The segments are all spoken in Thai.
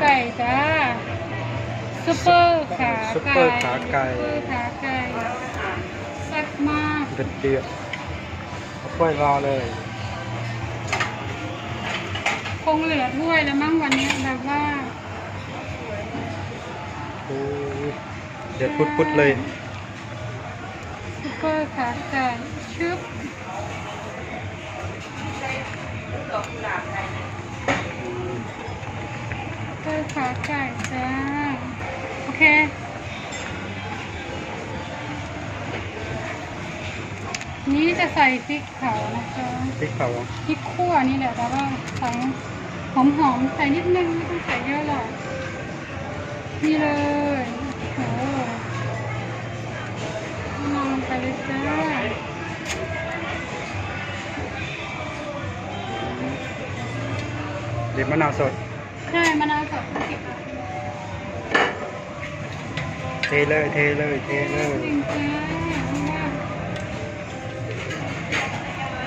ไก่จ้าซุปเปอร์ขาซุปไก่เปอร์ขาไก่ ซุปเปอร์ขาไก่แซ่บมากเดือดเดือดเอาถ้วยรอเลย คงเหลือถ้วยแล้วมั้งวันนี้แบบว่าโอ้ยเดือดพุดๆเลยซุปเปอร์ขาไก่ชึบซุปเปอร์ ขาไก่จ้า โอเค นี่จะใส่พริกเผานะคะพริกเผาพริกขั่วนี่แหละแต่ว่าใส่หอมๆใส่นิดนึงไม่ต้องใส่เยอะหรอกนี่เลยโอ้ลองลงไปเลยจ้าเด็ดมะนาวสด ใช่มะนาวสดสิบเทเลยเทเลยเทเลยจริงจ้า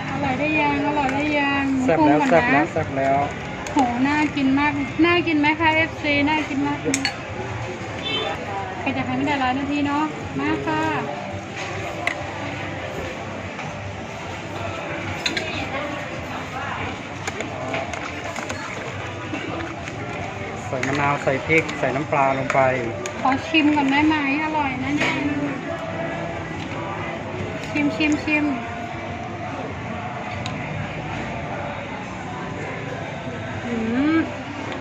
อร่อยได้ยังอร่อยได้ยังแซ่บแล้วปรุงแซ่บก่อนแล้นะวแซ่บแล้วโหน่ากินมากน่ากินไหมคะ FC น่ากินมากเลยใครจะทำไม่ได้ร้อยนาทีเนาะมาค่ะ ส่มะนาวใส่พริก ใส่น้ำปลาลงไป ขอชิมก่อนได้ไหมอร่อยแน่ๆเลยชิมชิมชิมอืม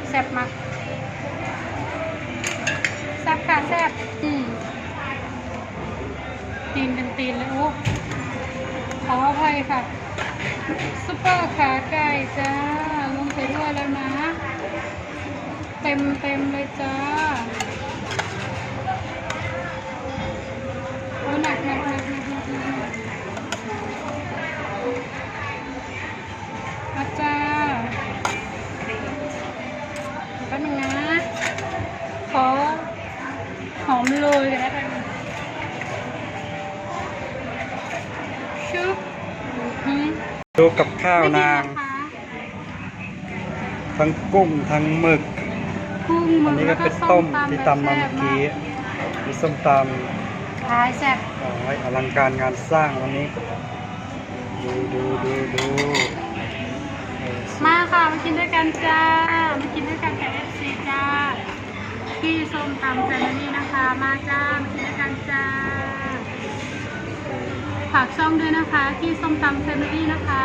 แซ่บมากแซ่บค่ะแซ่บอืมตีนเป็นตีนเลยโอ้ขออภัยค่ะซุปเปอร์ขาไก่จ้า ลงไปด้วยแล้วนะ เต็มเต็มเลยจ้าโอ้หนักหนักหนักหนักหนักหนักมาจ้าแป๊บนึงนะ ขอหอมโรยกันแล้วกันชุบดูกับข้าวนาง ทั้งกุ้งทั้งหมึก กุ้งหมึอันกนี้ก็แล้วเป็นต้มที่ตำมาแซ่เมื่บอกี้มีส้มตขายแซ่บำโอ้ยอลังการงานสร้างวันนี้ ดูดูดูดูเออมาค่ะมากินด้วยกันจ้ามากินด้วยกันกับเอฟซีจ้าพี่ส้มตำแฟมิลี่นะคะ มาจ้ามากินด้วยกันจ้าฝากช่องด้วยนะคะพี่ส้มตำแฟมิลี่นะคะ